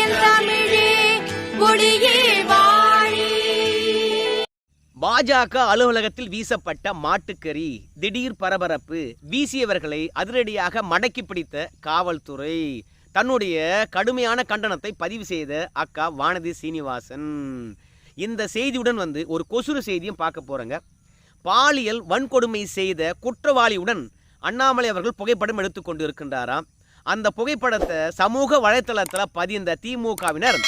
என் தமிழே பாஜக அலுவலகத்தில் வீசப்பட்ட மாட்டுக்கறி திடீர் பரபரப்பு வீசியவர்களை அதிரடியாக மடக்கி பிடித்த காவல்துறை. தன்னுடைய கடுமையான கண்டனத்தை பதிவு செய்த அக்கா வானதி சீனிவாசன். இந்த செய்தியுடன் வந்து ஒரு கொசுறு செய்தியும் பார்க்க போறேங்க. பாலியல் வன்கொடுமை செய்த குற்றவாளியுடன் அண்ணாமலை அவர்கள் புகைப்படம் எடுத்துக்கொண்டு இருக்கின்றாராம் அந்த புகைப்படத்தை சமூக வலைத்தளத்தில் பதிந்த திமுகவினர்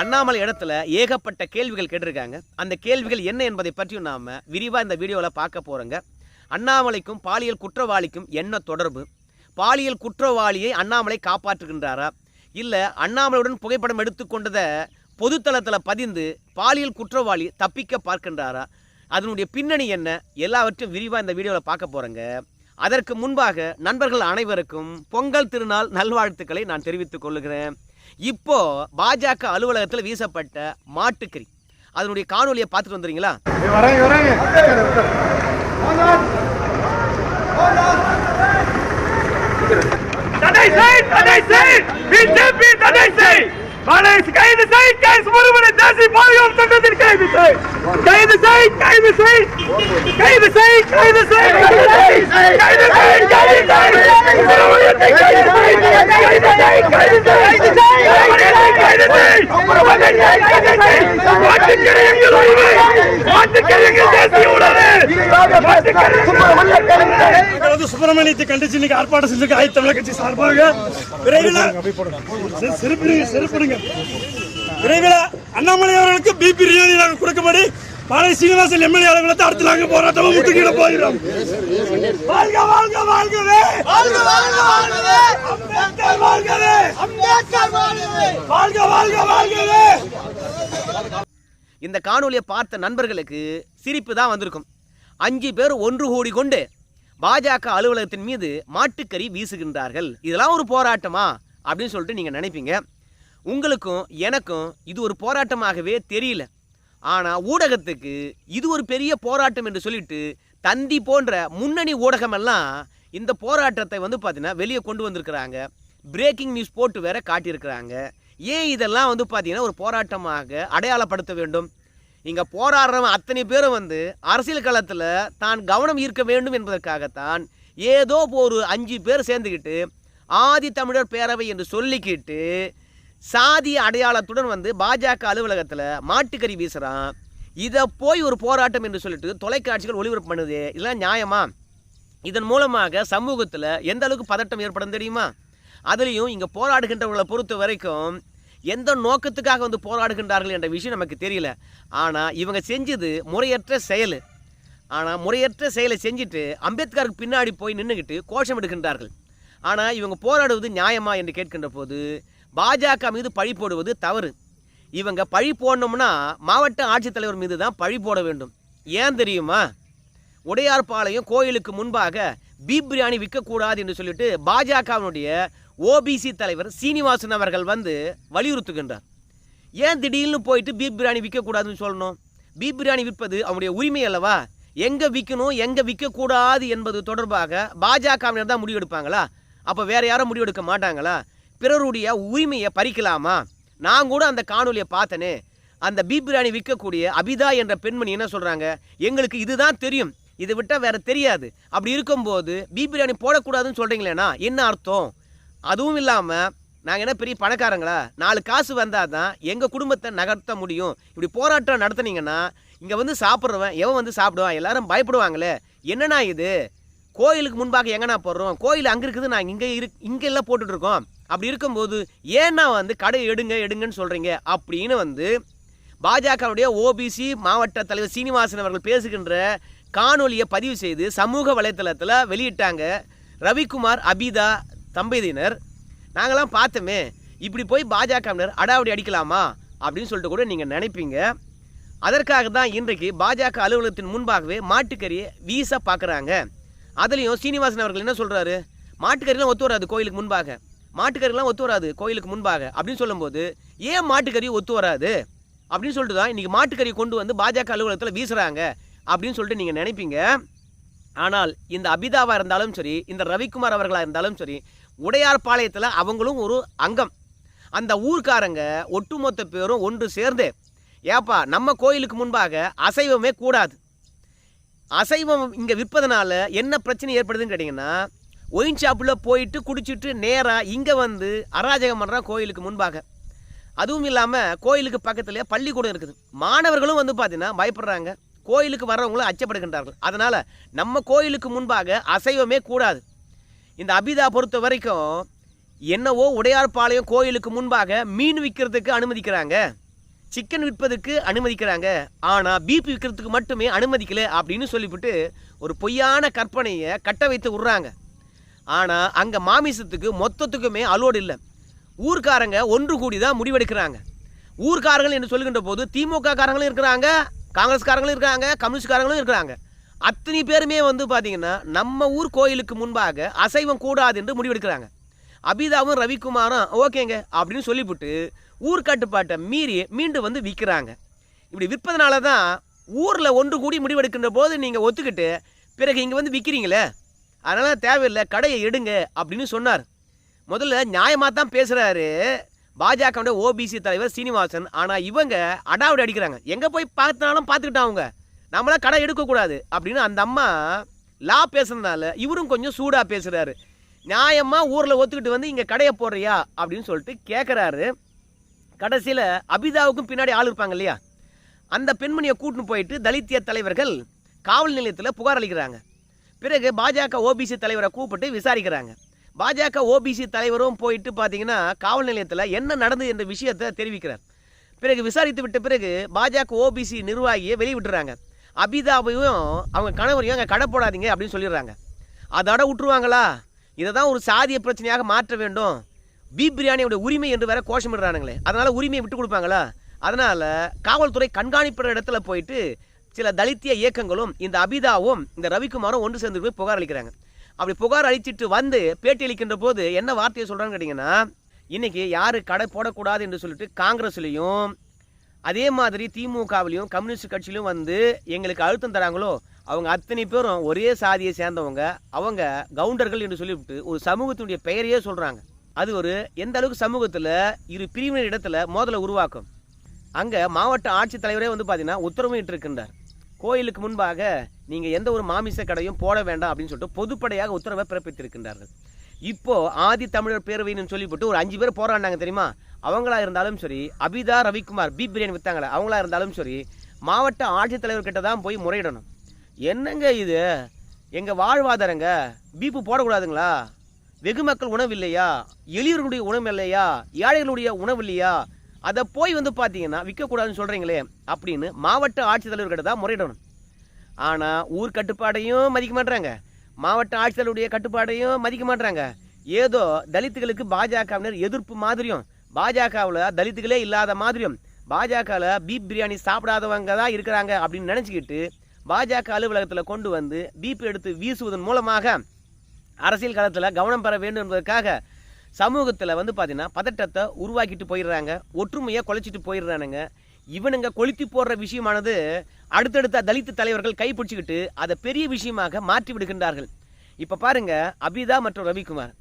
அண்ணாமலை இடத்துல ஏகப்பட்ட கேள்விகள் கேட்டிருக்காங்க. அந்த கேள்விகள் என்ன என்பதை பற்றியும் நாம் விரிவாக இந்த வீடியோவில் பார்க்க போகிறோங்க அண்ணாமலைக்கும் பாலியல் குற்றவாளிக்கும் என்ன தொடர்பு? பாலியல் குற்றவாளியை அண்ணாமலை காப்பாற்றுகின்றாரா? இல்லை அண்ணாமலையுடன் புகைப்படம் எடுத்துக்கொண்டதை பொதுத்தளத்தில் பதிந்து பாலியல் குற்றவாளி தப்பிக்க பார்க்கின்றாரா? அதனுடைய பின்னணி என்ன? எல்லாவற்றையும் விரிவாக இந்த வீடியோவில் பார்க்க போகிறோங்க அதற்கு முன்பாக நண்பர்கள் அனைவருக்கும் பொங்கல் திருநாள் நல்வாழ்த்துக்களை நான் தெரிவித்துக் கொள்கிறேன் இப்போ பாஜக அலுவலகத்தில் வீசப்பட்ட மாட்டுக்கறி. அதனுடைய காணொலியை பார்த்துட்டு வந்துறீங்களா தடை செய் தடை செய். பிஜேபி தடை செய். மலை கைது செய் கைது முருகனை தேசிய பாதுகாப்பு சட்டத்தில் கைது செய். கைது செய் கைது செய். கைது செய் கைது செய். கைது செய் கைது செய். சுப்பிரமணியத்தை கைது செய் கைது செய் கைது செய். கைது செய் கைது செய் மாட்டுக்கரை கைது செய் மாட்டுக்கரை தேசிய உணர்வு மாட்டுக்கரை நாங்கள் வந்து சுப்பிரமணியத்தை கண்டிச்சு இன்னைக்கு ஆர்ப்பாட்டம் செஞ்சிருக்க ஆயத்த தமிழக கட்சி சார்பாக. விரைவில் செருப்பிடுங்க செருப்பிடுங்க விரைவில் அண்ணாமலை அவர்களுக்கு பிபி ரியோதி நாங்கள் கொடுக்கும்படி பாலை சீனிவாசன் எம்எல்ஏ அலுவலகத்தை அடுத்து நாங்கள் போராட்டமும் முட்டுக்கிட போகிறோம். வாழ்க வாழ்க வாழ்கவே! வாழ்க வாழ்க வாழ்கவே! அம்பேத்கர் வாழ்கவே! அம்பேத்கர் வாழ்கவே! வாழ்க வாழ்க வாழ்கவே! இந்த காணொலியை பார்த்த நண்பர்களுக்கு சிரிப்பு தான் வந்திருக்கும். அஞ்சு பேர் ஒன்று கூடி கொண்டு பாஜக அலுவலகத்தின் மீது மாட்டுக்கறி வீசுகின்றார்கள். இதெல்லாம் ஒரு போராட்டமா? அப்படின்னு சொல்லிட்டு நீங்கள் நினைப்பீங்க. உங்களுக்கும் எனக்கும் இது ஒரு போராட்டமாகவே தெரியல. ஆனால் ஊடகத்துக்கு இது ஒரு பெரிய போராட்டம் என்று சொல்லிட்டு தந்தி போன்ற முன்னணி ஊடகமெல்லாம் இந்த போராட்டத்தை வந்து பார்த்தீங்கன்னா வெளியே கொண்டு வந்திருக்கிறாங்க. பிரேக்கிங் நியூஸ் போட்டு வேற காட்டியிருக்கிறாங்க. ஏன் இதெல்லாம் வந்து பார்த்தீங்கன்னா ஒரு போராட்டமாக அடையாளப்படுத்த வேண்டும்? இங்கே போராடுறவன் அத்தனை பேரும் வந்து அரசியல் களத்தில் தான் கவனம் ஈர்க்க வேண்டும் என்பதற்காகத்தான் ஏதோ ஒரு அஞ்சு பேர் சேர்ந்துக்கிட்டு ஆதி தமிழர் பேரவை என்று சொல்லிக்கிட்டு சாதி அடையாளத்துடன் வந்து பாஜக அலுவலகத்தில் மாட்டுக்கறி வீசுகிறான் இதை போய் ஒரு போராட்டம் என்று சொல்லிட்டு தொலைக்காட்சிகள் ஒளிபரப்பு பண்ணுது இதெல்லாம் நியாயமா? இதன் மூலமாக சமூகத்தில் எந்த அளவுக்கு பதட்டம் ஏற்படும் தெரியுமா? அதுலேயும் இங்கே போராடுகின்றவர்களை பொறுத்த வரைக்கும் எந்த நோக்கத்துக்காக வந்து போராடுகின்றார்கள் என்ற விஷயம் நமக்கு தெரியல. ஆனால் இவங்க செஞ்சது முறையற்ற செயல். ஆனால் முறையற்ற செயலை செஞ்சுட்டு அம்பேத்கருக்கு பின்னாடி போய் நின்றுக்கிட்டு கோஷம் எடுக்கின்றார்கள் ஆனால் இவங்க போராடுவது நியாயமா என்று கேட்கின்ற போது பாஜக மீது பழி போடுவது தவறு. இவங்க பழி போடணும்னா மாவட்ட ஆட்சித்தலைவர் மீது தான் பழி போட வேண்டும். ஏன் தெரியுமா? உடையார்பாளையம் கோயிலுக்கு முன்பாக பீப் பிரியாணி விற்கக்கூடாது என்று சொல்லிட்டு பாஜகவினுடைய ஓபிசி தலைவர் சீனிவாசன் அவர்கள் வந்து வலியுறுத்துகின்றார். ஏன் திடீர்னு போயிட்டு பீப் பிரியாணி விற்கக்கூடாதுன்னு சொல்லணும்? பீப் பிரியாணி விற்பது அவனுடைய உரிமை அல்லவா? எங்கே விற்கணும் எங்கே விற்கக்கூடாது என்பது தொடர்பாக பாஜகவினர் தான் முடிவெடுப்பாங்களா? அப்போ வேறு யாரும் முடிவெடுக்க மாட்டாங்களா? பிறருடைய உரிமையை பறிக்கலாமா? நான் கூட அந்த காணொலியை பார்த்தனே. அந்த பீப் பிரியாணி விற்கக்கூடிய அபிதா என்ற பெண்மணி என்ன சொல்கிறாங்க எங்களுக்கு இதுதான் தெரியும். இதை விட்டால் வேறு தெரியாது. அப்படி இருக்கும்போது பீப் பிரியாணி போடக்கூடாதுன்னு சொல்கிறீங்களேண்ணா என்ன அர்த்தம்? அதுவும் இல்லாமல் நாங்கள் என்ன பெரிய பணக்காரங்களா? நாலு காசு வந்தால் தான் எங்கள் குடும்பத்தை நகர்த்த முடியும். இப்படி போராட்டம் நடத்துனீங்கன்னா இங்கே வந்து சாப்பிட்றவன் எவன் வந்து சாப்பிடுவான்? எல்லாரும் பயப்படுவாங்களே. என்னண்ணா இது? கோயிலுக்கு முன்பாக எங்கண்ணா போடுறோம் கோயில் அங்கே இருக்குது நாங்கள் இங்கே இரு இங்கே எல்லாம் போட்டுட்ருக்கோம். அப்படி இருக்கும்போது ஏன்னா வந்து கடை எடுங்க எடுங்கன்னு சொல்கிறீங்க அப்படின்னு வந்து பாஜகவுடைய ஓபிசி மாவட்ட தலைவர் சீனிவாசன் அவர்கள் பேசுகின்ற காணொலியை பதிவு செய்து சமூக வலைத்தளத்தில் வெளியிட்டாங்க. ரவிக்குமார் அபிதா தம்பதியினர் நாங்களாம் பார்த்தோமே இப்படி போய் பாஜகவினர் அடாவடி அடிக்கலாமா? அப்படின்னு சொல்லிட்டு கூட நீங்கள் நினைப்பீங்க. அதற்காக தான் இன்றைக்கு பாஜக அலுவலகத்தின் முன்பாகவே மாட்டுக்கறியை வீச பார்க்குறாங்க அதுலேயும் சீனிவாசன் அவர்கள் என்ன சொல்கிறாரு மாட்டுக்கறிலாம் ஒத்து வராது கோயிலுக்கு முன்பாக. மாட்டுக்கறிலாம் ஒத்து வராது கோயிலுக்கு முன்பாக. அப்படின்னு சொல்லும்போது ஏன் மாட்டுக்கறி ஒத்து வராது? அப்படின்னு சொல்லிட்டு தான் இன்றைக்கி மாட்டுக்கறியை கொண்டு வந்து பாஜக அலுவலகத்தில் வீசுகிறாங்க அப்படின்னு சொல்லிட்டு நீங்கள் நினைப்பீங்க. ஆனால் இந்த அபிதாவாக இருந்தாலும் சரி இந்த ரவிக்குமார் அவர்களாக இருந்தாலும் சரி உடையார்பாளையத்தில் அவங்களும் ஒரு அங்கம். அந்த ஊர்க்காரங்க ஒட்டுமொத்த பேரும் ஒன்று சேர்ந்து ஏப்பா நம்ம கோயிலுக்கு முன்பாக அசைவமே கூடாது. அசைவம் இங்கே விற்பதனால என்ன பிரச்சனை ஏற்படுதுன்னு கேட்டிங்கன்னா ஒயின் ஷாப்பில் போயிட்டு குடிச்சிட்டு நேராக இங்கே வந்து அராஜகம் பண்ணுறான் கோயிலுக்கு முன்பாக. அதுவும் இல்லாமல் கோயிலுக்கு பக்கத்துலேயே பள்ளிக்கூடம் இருக்குது. மாணவர்களும் வந்து பார்த்தீங்கன்னா பயப்படுறாங்க. கோயிலுக்கு வர்றவங்களும் அச்சப்படுகின்றார்கள். அதனால் நம்ம கோயிலுக்கு முன்பாக அசைவமே கூடாது. இந்த அபிதா பொறுத்த வரைக்கும் என்னவோ உடையார்பாளையம் கோயிலுக்கு முன்பாக மீன் விற்கிறதுக்கு அனுமதிக்கிறாங்க சிக்கன் விற்பதுக்கு அனுமதிக்கிறாங்க ஆனால் பீப் விற்கிறதுக்கு மட்டுமே அனுமதிக்கல அப்படின்னு சொல்லிவிட்டு ஒரு பொய்யான கற்பனையை கட்ட வைத்து விட்றாங்க. ஆனால் அங்கே மாமிசத்துக்கு மொத்தத்துக்குமே அலோடு இல்லை. ஊர்க்காரங்க ஒன்று கூடி தான் முடிவெடுக்கிறாங்க. ஊர்க்காரங்கள் என்று சொல்லுகின்ற போது திமுக காரங்களும் இருக்கிறாங்க காங்கிரஸ்காரங்களும் இருக்கிறாங்க கம்யூனிஸ்ட்காரங்களும் இருக்கிறாங்க. அத்தனை பேருமே வந்து பார்த்தீங்கன்னா நம்ம ஊர் கோயிலுக்கு முன்பாக அசைவம் கூடாது என்று முடிவெடுக்கிறாங்க. அபிதாவும் ரவிக்குமாரும் ஓகேங்க அப்படின்னு சொல்லிவிட்டு ஊர் கட்டுப்பாட்டை மீறி மீண்டும் வந்து விற்கிறாங்க இப்படி விற்பதனால தான் ஊரில் ஒன்று கூடி முடிவெடுக்கின்ற போது நீங்கள் ஒத்துக்கிட்டு பிறகு இங்கே வந்து விற்கிறீங்களே அதனால் தேவையில்லை கடையை எடுங்க அப்படின்னு சொன்னார். முதல்ல நியாயமாக தான் பேசுகிறாரு பாஜகவுடைய ஓபிசி தலைவர் சீனிவாசன். ஆனால் இவங்க அடாவடி அடிக்கிறாங்க. எங்கே போய் பார்த்தாலும் பார்த்துக்கிட்டாங்க அவங்க. நம்மளாம் கடை எடுக்கக்கூடாது. அப்படின்னு அந்த அம்மா லா பேசுனதுனால இவரும் கொஞ்சம் சூடாக பேசுகிறாரு நியாயமாக ஊரில் ஒத்துக்கிட்டு வந்து இங்கே கடையை போடுறியா? அப்படின்னு சொல்லிட்டு கேட்குறாரு கடைசியில் அபிதாவுக்கும் பின்னாடி ஆள் இருப்பாங்க இல்லையா? அந்த பெண்மணியை கூட்டின்னு போயிட்டு தலித்திய தலைவர்கள் காவல் நிலையத்தில் புகார் அளிக்கிறாங்க. பிறகு பாஜக ஓபிசி தலைவரை கூப்பிட்டு விசாரிக்கிறாங்க. பாஜக ஓபிசி தலைவரும் போயிட்டு பார்த்தீங்கன்னா காவல் நிலையத்தில் என்ன நடந்தது என்ற விஷயத்தை தெரிவிக்கிறார். பிறகு விசாரித்து விட்ட பிறகு பாஜக ஓபிசி நிர்வாகியை வெளியிட்டுறாங்க அபிதாவையும் அவங்க கணவரையும் அங்கே கடை போடாதீங்க அப்படின்னு சொல்லிடுறாங்க. அதோட விட்டுருவாங்களா? இதை தான் ஒரு சாதிய பிரச்சனையாக மாற்ற வேண்டும். பீப் பிரியாணியோட உரிமை என்று வேற கோஷமிடுறானுங்களே. அதனால் உரிமையை விட்டு கொடுப்பாங்களா? அதனால் காவல்துறை கண்காணிப்புற இடத்துல போயிட்டு சில தலித்திய இயக்கங்களும் இந்த அபிதாவும் இந்த ரவிக்குமாரும் ஒன்று சேர்ந்து போய் புகார் அளிக்கிறாங்க. அப்படி புகார் அளிச்சிட்டு வந்து பேட்டி அளிக்கின்ற போது என்ன வார்த்தையை சொல்கிறான்னு கேட்டிங்கன்னா இன்றைக்கி யாரு கடை போடக்கூடாது என்று சொல்லிட்டு காங்கிரஸ்லையும் அதே மாதிரி திமுகவிலையும் கம்யூனிஸ்ட் கட்சியிலும் வந்து எங்களுக்கு அழுத்தம் தராங்களோ அவங்க அத்தனை பேரும் ஒரே சாதியை சேர்ந்தவங்க அவங்க கவுண்டர்கள் என்று சொல்லிவிட்டு ஒரு சமூகத்தினுடைய பெயரையே சொல்கிறாங்க அது ஒரு எந்த அளவுக்கு சமூகத்தில் இரு பிரிவினர் இடத்துல மோதலை உருவாக்கும். அங்கே மாவட்ட ஆட்சித்தலைவரே வந்து பார்த்தீங்கன்னா உத்தரவும் இட்டிருக்கின்றார் கோயிலுக்கு முன்பாக நீங்கள் எந்த ஒரு மாமிச கடையும் போட வேண்டாம் அப்படின்னு சொல்லிட்டு பொதுப்படையாக உத்தரவை பிறப்பித்திருக்கின்றார்கள். இப்போது ஆதி தமிழர் பேரவைன்னு சொல்லிவிட்டு ஒரு அஞ்சு பேர் போராடினாங்க தெரியுமா? அவங்களா இருந்தாலும் சரி அபிதா ரவிக்குமார் பீப் பிரியாணி வித்தாங்களே அவங்களா இருந்தாலும் சரி மாவட்ட ஆட்சித்தலைவர்கிட்ட தான் போய் முறையிடணும். என்னங்க இது? எங்கள் வாழ்வாதாரங்க பீப்பு போடக்கூடாதுங்களா? வெகு மக்கள் உணவு இல்லையா? எளியவர்களுடைய உணவு இல்லையா? ஏழைகளுடைய உணவு இல்லையா? அதை போய் வந்து பார்த்தீங்கன்னா விற்கக்கூடாதுன்னு சொல்கிறீங்களே அப்படின்னு மாவட்ட ஆட்சித்தலைவர்கிட்ட தான் முறையிடணும். ஆனால் ஊர் கட்டுப்பாடையும் மதிக்க மாட்டுறாங்க மாவட்ட ஆட்சித்தலைவருடைய கட்டுப்பாடையும் மதிக்க மாட்றாங்க. ஏதோ தலித்துகளுக்கு பாஜகவினர் எதிர்ப்பு மாதிரியும். பாஜகவில் தலித்துகளே இல்லாத மாதிரியும். பாஜகவில் பீப் பிரியாணி சாப்பிடாதவங்க தான் இருக்கிறாங்க அப்படின்னு நினச்சிக்கிட்டு பாஜக அலுவலகத்தில் கொண்டு வந்து பீப் எடுத்து வீசுவதன் மூலமாக அரசியல் களத்தில் கவனம் பெற வேண்டும் என்பதற்காக சமூகத்தில் வந்து பார்த்தீங்கன்னா பதட்டத்தை உருவாக்கிட்டு போயிடுறாங்க. ஒற்றுமையை குலைச்சிட்டு போயிடுறானுங்க. இவனுங்க கொளுத்தி போடுற விஷயமானது அடுத்தடுத்த தலித்து தலைவர்கள் கைப்பிடிச்சிக்கிட்டு அதை பெரிய விஷயமாக மாற்றி விடுகின்றார்கள். இப்போ பாருங்க அபிதா மற்றும் ரவிக்குமார்.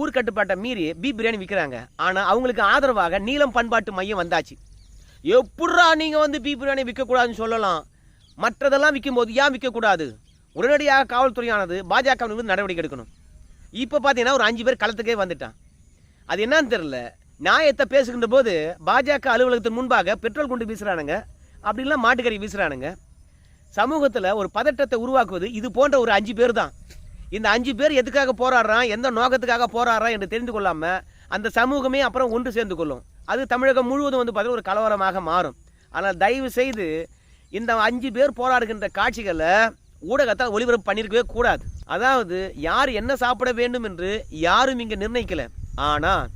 ஊர் கட்டுப்பாட்டை மீறி பி பிரியாணி விற்கிறாங்க ஆனால் அவங்களுக்கு ஆதரவாக நீலம் பண்பாட்டு மையம் வந்தாச்சு. எப்பட்றா நீங்கள் வந்து பி பிரியாணி விற்கக்கூடாதுன்னு சொல்லலாம்? மற்றதெல்லாம் விற்கும்போது ஏன் விற்கக்கூடாது உடனடியாக காவல்துறையானது பாஜக வந்து நடவடிக்கை எடுக்கணும். இப்போ பார்த்தீங்கன்னா ஒரு அஞ்சு பேர் களத்துக்கே வந்துட்டான். அது என்னன்னு தெரில நியாயத்தை பேசுகின்ற போது பாஜக அலுவலகத்தின் முன்பாக பெட்ரோல் குண்டு பேசுகிறானுங்க அப்படின்லாம் மாட்டுக்கறி வீசுகிறானுங்க சமூகத்தில் ஒரு பதட்டத்தை உருவாக்குவது இது போன்ற ஒரு அஞ்சு பேர் தான் இந்த அஞ்சு பேர் எதுக்காக போராடுறான் எந்த நோக்கத்துக்காக போராடுறான் என்று தெரிந்து கொள்ளாமல் அந்த சமூகமே அப்புறம் ஒன்று சேர்ந்து கொள்ளும். அது தமிழகம் முழுவதும் வந்து பார்த்தீங்கன்னா ஒரு கலவரமாக மாறும். ஆனால் தயவு செய்து இந்த அஞ்சு பேர் போராடுகின்ற காட்சிகளை ஊடகத்தால் ஒளிபரப்பு பண்ணியிருக்கவே கூடாது. அதாவது யார் என்ன சாப்பிட வேண்டும் என்று யாரும் இங்கே நிர்ணயிக்கலை. ஆனால்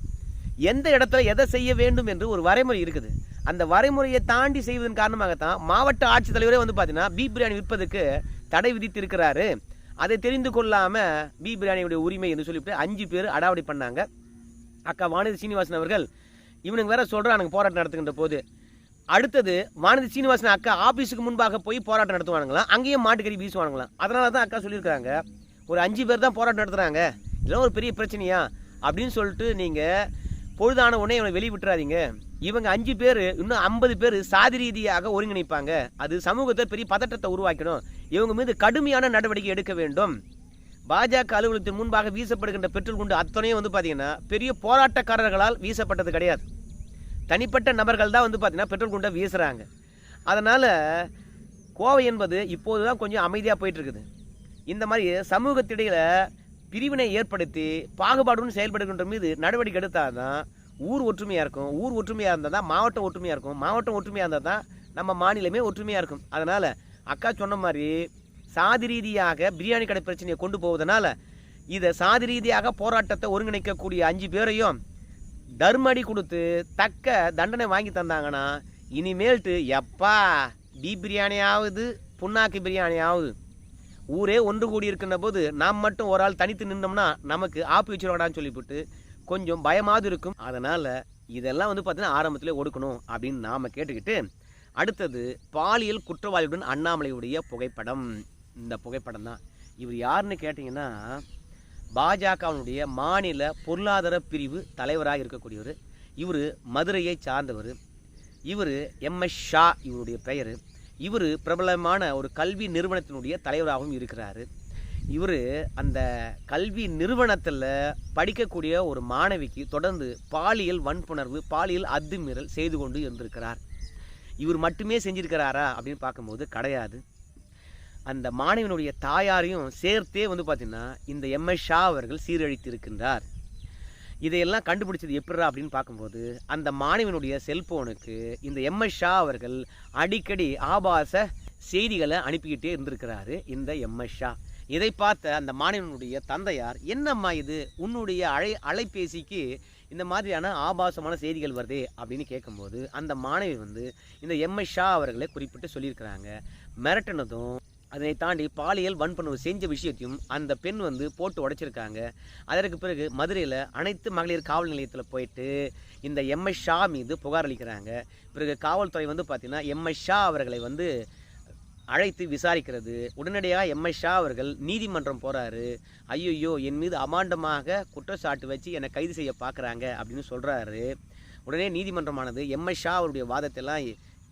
எந்த இடத்துல எதை செய்ய வேண்டும் என்று ஒரு வரைமுறை இருக்குது. அந்த வரைமுறையை தாண்டி செய்வதன் காரணமாகத்தான் மாவட்ட ஆட்சித்தலைவரே வந்து பார்த்தீங்கன்னா பீப் பிரியாணி விற்பதுக்கு தடை விதித்திருக்கிறாரு. அதை தெரிந்து கொள்ளாமல் பி பிரியாணியுடைய உரிமை என்று சொல்லிவிட்டு அஞ்சு பேர் அடாவடி பண்ணாங்க. அக்கா வானதி சீனிவாசன் அவர்கள் இவனுங்க வேற சொல்கிறானுங்க போராட்டம் நடத்துகின்ற போது. அடுத்தது வானதி சீனிவாசன் அக்கா ஆஃபீஸுக்கு முன்பாக போய் போராட்டம் நடத்துவானுங்களாம் அங்கேயும் மாட்டுக்கறி வீசுவானுங்களாம். அதனால தான் அக்கா சொல்லியிருக்காங்க ஒரு அஞ்சு பேர் தான் போராட்டம் நடத்துகிறாங்க இதெல்லாம் ஒரு பெரிய பிரச்சனையா? அப்படின்னு சொல்லிட்டு நீங்கள் பொழுதான உடனே இவனை வெளிவிட்டுறாதீங்க. இவங்க அஞ்சு பேர் இன்னும் ஐம்பது பேர் சாதி ரீதியாக ஒருங்கிணைப்பாங்க. அது சமூகத்தை பெரிய பதட்டத்தை உருவாக்கணும் இவங்க மீது கடுமையான நடவடிக்கை எடுக்க வேண்டும். பாஜக அலுவலகத்தின் முன்பாக வீசப்படுகின்ற பெட்ரோல் குண்டு அத்தனையும் வந்து பார்த்தீங்கன்னா பெரிய போராட்டக்காரர்களால் வீசப்பட்டது கிடையாது. தனிப்பட்ட நபர்கள் தான் வந்து பார்த்தீங்கன்னா பெட்ரோல் குண்டை வீசுகிறாங்க அதனால் கோவை என்பது இப்போது தான் கொஞ்சம் அமைதியாக போயிட்டுருக்குது இந்த மாதிரி சமூகத்திடையில் பிரிவினை ஏற்படுத்தி பாகுபாடுன்னு செயல்படுகின்ற மீது நடவடிக்கை எடுத்தால் தான் ஊர் ஒற்றுமையாக இருக்கும். ஊர் ஒற்றுமையாக இருந்தால் தான் மாவட்டம் ஒற்றுமையாக இருக்கும். மாவட்டம் ஒற்றுமையாக இருந்தால் தான் நம்ம மாநிலமே ஒற்றுமையாக இருக்கும். அதனால் அக்கா சொன்ன மாதிரி சாதி ரீதியாக பிரியாணி கடை பிரச்சனையை கொண்டு போவதனால இதை சாதி ரீதியாக போராட்டத்தை ஒருங்கிணைக்கக்கூடிய அஞ்சு பேரையும் தர்மடி கொடுத்து தக்க தண்டனை வாங்கி தந்தாங்கன்னா இனிமேல்ட்டு எப்பா பீப் பிரியாணி ஆகுது புண்ணாக்கு பிரியாணி ஆகுது ஊரே ஒன்று கூடி இருக்கின்ற போது நாம் மட்டும் ஒரு ஆள் தனித்து நின்றோம்னா நமக்கு ஆப்பு வச்சுருவாடான்னு சொல்லிவிட்டு கொஞ்சம் பயமாவது இருக்கும். அதனால் இதெல்லாம் வந்து பார்த்திங்கன்னா ஆரம்பத்தில் ஒடுக்கணும் அப்படின்னு நாம் கேட்டுக்கிட்டு அடுத்தது பாலியல் குற்றவாளியுடன் அண்ணாமலையுடைய புகைப்படம். இந்த புகைப்படம் தான். இவர் யாருன்னு கேட்டிங்கன்னா பாஜகவினுடைய மாநில பொருளாதார பிரிவு தலைவராக இருக்கக்கூடியவர். இவர் மதுரையை சார்ந்தவர். இவர் எம்எஸ் ஷா இவருடைய பெயர். இவர் பிரபலமான ஒரு கல்வி நிறுவனத்தினுடைய தலைவராகவும் இருக்கிறார். இவர் அந்த கல்வி நிறுவனத்தில் படிக்கக்கூடிய ஒரு மாணவிக்கு தொடர்ந்து பாலியல் வன்புணர்வு பாலியல் அத்துமீறல் செய்து கொண்டு இருந்திருக்கிறார். இவர் மட்டுமே செஞ்சிருக்கிறாரா அப்படின்னு பார்க்கும்போது கிடையாது. அந்த மாணவியினுடைய தாயாரையும் சேர்த்தே வந்து பார்த்திங்கன்னா இந்த எம்எஸ் ஷா அவர்கள் சீரழித்து இருக்கின்றார் இதையெல்லாம் கண்டுபிடிச்சது எப்படிரா அப்படின்னு பார்க்கும்போது அந்த மாணவனுடைய செல்போனுக்கு இந்த எம்எஸ் ஷா அவர்கள் அடிக்கடி ஆபாச செய்திகளை அனுப்பிக்கிட்டே இருந்திருக்கிறாரு இந்த எம்எஸ் ஷா. இதை பார்த்த அந்த மாணவனுடைய தந்தையார் என்னம்மா இது? உன்னுடைய அழை அலைபேசிக்கு இந்த மாதிரியான ஆபாசமான செய்திகள் வருதே? அப்படின்னு கேட்கும்போது அந்த மாணவி வந்து இந்த எம்எஸ் ஷா அவர்களை குறிப்பிட்டு சொல்லியிருக்கிறாங்க. மிரட்டினதும் அதனை தாண்டி பாலியல் வன்புணர்வு செஞ்ச விஷயத்தையும் அந்த பெண் வந்து போட்டு உடைச்சிருக்காங்க. அதற்கு பிறகு மதுரையில் அனைத்து மகளிர் காவல் நிலையத்தில் போயிட்டு இந்த எம்எஸ் ஷா மீது புகார் அளிக்கிறாங்க. பிறகு காவல்துறை வந்து பார்த்திங்கன்னா எம்எஸ் ஷா அவர்களை வந்து அழைத்து விசாரிக்கிறது. உடனடியாக எம்எஸ் ஷா அவர்கள் நீதிமன்றம் போகிறாரு ஐயோ என் மீது அமாண்டமாக குற்றச்சாட்டு வச்சு என்னை கைது செய்ய பார்க்குறாங்க அப்படின்னு சொல்கிறாரு உடனே நீதிமன்றமானது எம்எஸ் ஷா அவருடைய வாதத்தெல்லாம்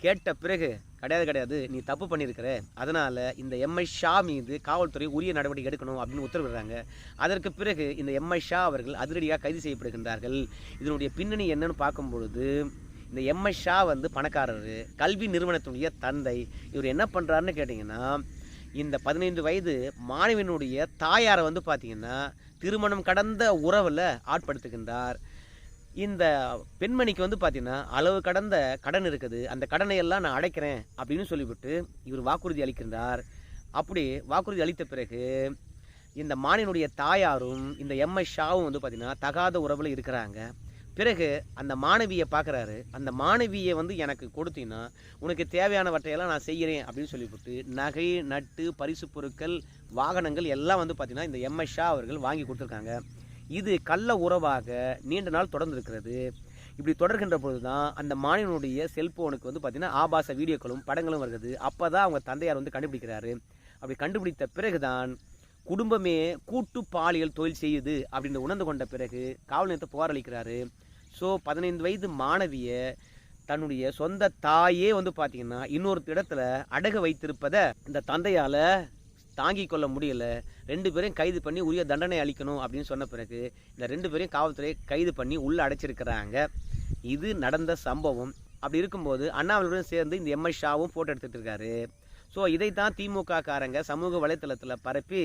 கேட்ட பிறகு கிடையாது கிடையாது. நீ தப்பு பண்ணியிருக்கிற. அதனால் இந்த எம்ஐ ஷா மீது காவல்துறை உரிய நடவடிக்கை எடுக்கணும் அப்படின்னு உத்தரவிடுறாங்க. அதற்கு பிறகு இந்த எம்ஐ ஷா அவர்கள் அதிரடியாக கைது செய்யப்படுகின்றார்கள். இதனுடைய பின்னணி என்னன்னு பார்க்கும் பொழுது இந்த எம்ஐ ஷா வந்து பணக்காரர் கல்வி நிறுவனத்தினுடைய தந்தை. இவர் என்ன பண்ணுறாருன்னு கேட்டிங்கன்னா இந்த பதினைந்து வயது மாணவியினுடைய தாயாரை வந்து பார்த்திங்கன்னா திருமணம் கடந்த உறவில் ஆட்படுத்துகின்றார். இந்த பெண்மணிக்கு வந்து பார்த்தீங்கன்னா அளவு கடந்த கடன் இருக்குது. அந்த கடனை எல்லாம் நான் அடைக்கிறேன் அப்படின்னு சொல்லிவிட்டு இவர் வாக்குறுதி அளிக்கின்றார். அப்படி வாக்குறுதி அளித்த பிறகு இந்த மானினுடைய தாயாரும் இந்த எம்எஸ் ஷாவும் வந்து பார்த்தீங்கன்னா தகாத உறவில் இருக்கிறாங்க. பிறகு அந்த மாணவியை பார்க்குறாரு அந்த மாணவியை வந்து எனக்கு கொடுத்தீங்கன்னா உனக்கு தேவையானவற்றையெல்லாம் நான் செய்கிறேன் அப்படின்னு சொல்லிவிட்டு நகை நட்டு பரிசு பொருட்கள் வாகனங்கள் எல்லாம் வந்து பார்த்திங்கன்னா இந்த எம்எஸ் ஷா அவர்கள் வாங்கி கொடுத்துருக்காங்க. இது கள்ள உறவாக நீண்ட நாள் தொடர்ந்திருக்கிறது. இப்படி தொடர்கின்ற பொழுது தான் அந்த மாணவனுடைய செல்போனுக்கு வந்து பார்த்திங்கன்னா ஆபாச வீடியோக்களும் படங்களும் வருகிறது. அப்போ தான் அவங்க தந்தையார் வந்து கண்டுபிடிக்கிறாரு. அப்படி கண்டுபிடித்த பிறகுதான் குடும்பமே கூட்டு பாலியல் தொழில் செய்யுது அப்படின்னு உணர்ந்து கொண்ட பிறகு காவல் நிலையத்தை புகார் அளிக்கிறாரு ஸோ பதினைந்து வயது மாணவியை தன்னுடைய சொந்த தாயே வந்து பார்த்தீங்கன்னா இன்னொரு இடத்துல அடகு வைத்திருப்பதை இந்த தந்தையால் தாங்கிக் கொள்ள முடியல. ரெண்டு பேரையும் கைது பண்ணி உரிய தண்டனை அளிக்கணும் அப்படின்னு சொன்ன பிறகு இந்த ரெண்டு பேரையும் காவல்துறை கைது பண்ணி உள்ளே அடைச்சிருக்கிறாங்க. இது நடந்த சம்பவம். அப்படி இருக்கும்போது அண்ணாமலையுடன் சேர்ந்து இந்த எம்எஸ் ஷாவும் ஃபோட்டோ எடுத்துகிட்டு இருக்காரு. ஸோ இதைத்தான் திமுக காரங்க சமூக வலைத்தளத்தில் பரப்பி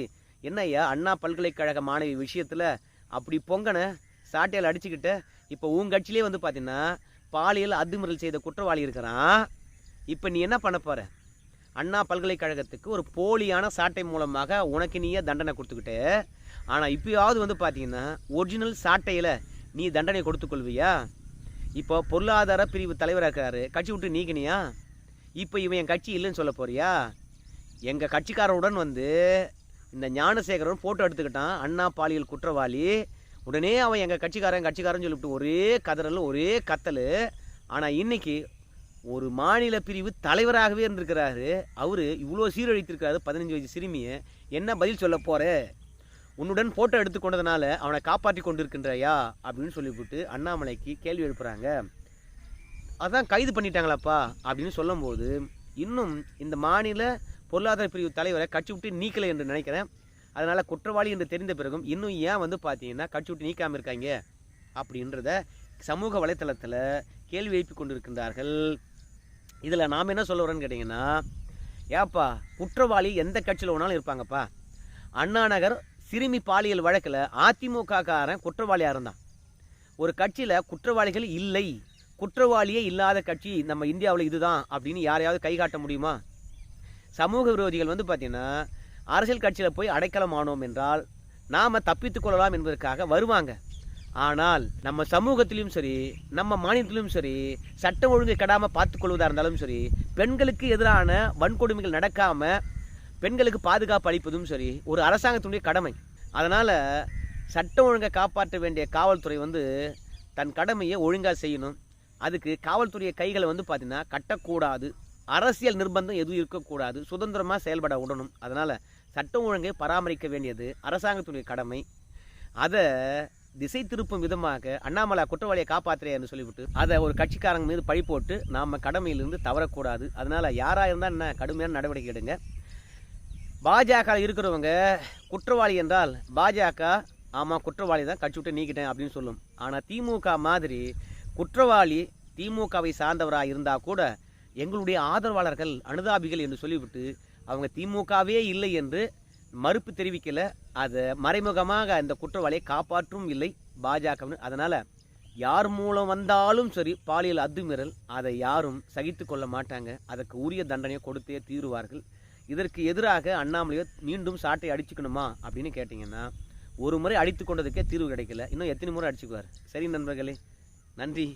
என்னையா அண்ணா பல்கலைக்கழக மாணவி விஷயத்தில் அப்படி பொங்கன சாட்டையால் அடிச்சுக்கிட்டு இப்போ உன் கட்சியிலே வந்து பார்த்தீங்கன்னா பாலியல் அத்துமுறல் செய்த குற்றவாளி இருக்கிறான். இப்போ நீ என்ன பண்ண போகிற அண்ணா பல்கலைக்கழகத்துக்கு ஒரு போலியான சாட்டை மூலமாக உனக்கு நீயே தண்டனை கொடுத்துக்கிட்டு ஆனால் இப்போயாவது வந்து பார்த்தீங்கன்னா ஒரிஜினல் சாட்டையில் நீ தண்டனை கொடுத்துக்கொள்வியா இப்போ பொருளாதார பிரிவு தலைவராக இருக்கிறாரு கட்சி விட்டு நீக்கினியா? இப்போ இவன் என் கட்சி இல்லைன்னு சொல்ல போறியா? எங்கள் கட்சிக்காரருடன் வந்து இந்த ஞானசேகரன் ஃபோட்டோ எடுத்துக்கிட்டான் அண்ணா பாலியல் குற்றவாளி. உடனே அவன் எங்கள் கட்சிக்காரன் கட்சிக்காரன் சொல்லிவிட்டு ஒரே கதறல் ஒரே கத்தல். ஆனால் இன்னைக்கு ஒரு மாநில பிரிவு தலைவராகவே இருந்திருக்கிறாரு. அவர் இவ்வளோ சீரழித்திருக்காரு பதினஞ்சு வயசு சிறுமியை. என்ன பதில் சொல்ல போகிற உன்னுடன் ஃபோட்டோ எடுத்துக்கொண்டதுனால அவனை காப்பாற்றி கொண்டிருக்கின்றாயா? அப்படின்னு சொல்லிவிட்டு அண்ணாமலைக்கு கேள்வி எழுப்புறாங்க. அதான் கைது பண்ணிட்டாங்களாப்பா அப்படின்னு சொல்லும்போது இன்னும் இந்த மாநில பொருளாதார பிரிவு தலைவரை கட்சி விட்டு நீக்கலை என்று நினைக்கிறேன். அதனால் குற்றவாளி என்று தெரிந்த பிறகும் இன்னும் ஏன் வந்து பார்த்தீங்கன்னா கட்சி விட்டு நீக்காமல் இருக்காங்க? அப்படின்றத சமூக வலைத்தளத்தில் கேள்வி எழுப்பி கொண்டிருக்கின்றார்கள் இதில் நாம் என்ன சொல்ல வரோன்னு கேட்டிங்கன்னா ஏப்பா குற்றவாளி எந்த கட்சியில் வேணாலும் இருப்பாங்கப்பா. அண்ணாநகர் சிறுமி பாலியல் வழக்கில் அதிமுக காரன் குற்றவாளியாக இருந்தான். ஒரு கட்சியில் குற்றவாளிகள் இல்லை. குற்றவாளியே இல்லாத கட்சி நம்ம இந்தியாவில் இதுதான் அப்படின்னு யாரையாவது கை காட்ட முடியுமா? சமூக விரோதிகள் வந்து பார்த்தீங்கன்னா அரசியல் கட்சியில் போய் அடைக்கலம் ஆனோம் என்றால் நாம் தப்பித்துக்கொள்ளலாம் என்பதற்காக வருவாங்க. ஆனால் நம்ம சமூகத்திலும் சரி நம்ம மாநிலத்திலும் சரி சட்டம் ஒழுங்கை கெடாமல் பார்த்துக்கொள்வதாக இருந்தாலும் சரி பெண்களுக்கு எதிரான வன்கொடுமைகள் நடக்காமல் பெண்களுக்கு பாதுகாப்பு அளிப்பதும் சரி ஒரு அரசாங்கத்தினுடைய கடமை. அதனால் சட்டம் ஒழுங்கை காப்பாற்ற வேண்டிய காவல்துறை வந்து தன் கடமையை ஒழுங்காக செய்யணும். அதுக்கு காவல்துறையை கைகளை வந்து பார்த்திங்கன்னா கட்டக்கூடாது. அரசியல் நிர்பந்தம் எதுவும் இருக்கக்கூடாது. சுதந்திரமாக செயல்பட விடணும். அதனால் சட்டம் ஒழுங்கை பராமரிக்க வேண்டியது அரசாங்கத்துடைய கடமை. அதை திசை திருப்பும் விதமாக அண்ணாமலை குற்றவாளியை காப்பாற்றுறே என்று சொல்லிவிட்டு அதை ஒரு கட்சிக்காரங்க மீது பழி போட்டு நாம் கடமையிலிருந்து தவறக்கூடாது. அதனால் யாராக இருந்தால் என்ன? கடுமையான நடவடிக்கை எடுங்க. பாஜக இருக்கிறவங்க குற்றவாளி என்றால் பாஜக ஆமாம் குற்றவாளி தான் கட்சி விட்டு நீக்கிட்டேன் அப்படின்னு சொல்லும். ஆனால் திமுக மாதிரி குற்றவாளி திமுகவை சார்ந்தவராக இருந்தால் கூட எங்களுடைய ஆதரவாளர்கள் அனுதாபிகள் என்று சொல்லிவிட்டு அவங்க திமுகவே இல்லை என்று மறுப்பு தெரிவிக்கலை அது மறைமுகமாக அந்த குற்றவாளியை காப்பாற்றும் இல்லை பாஜக அதனால் யார் மூலம் வந்தாலும் சரி பாலியல் அத்துமீறல் அதை யாரும் சகித்து கொள்ள மாட்டாங்க. அதற்கு உரிய தண்டனையை கொடுத்தே தீருவார்கள். இதற்கு எதிராக அண்ணாமலையோ மீண்டும் சாட்டை அடிச்சுக்கணுமா அப்படின்னு கேட்டிங்கன்னா ஒரு முறை அடித்து கொண்டதுக்கே தீர்வு கிடைக்கல. இன்னும் எத்தனை முறை அடிச்சுக்குவார்? சரி நண்பர்களே நன்றி.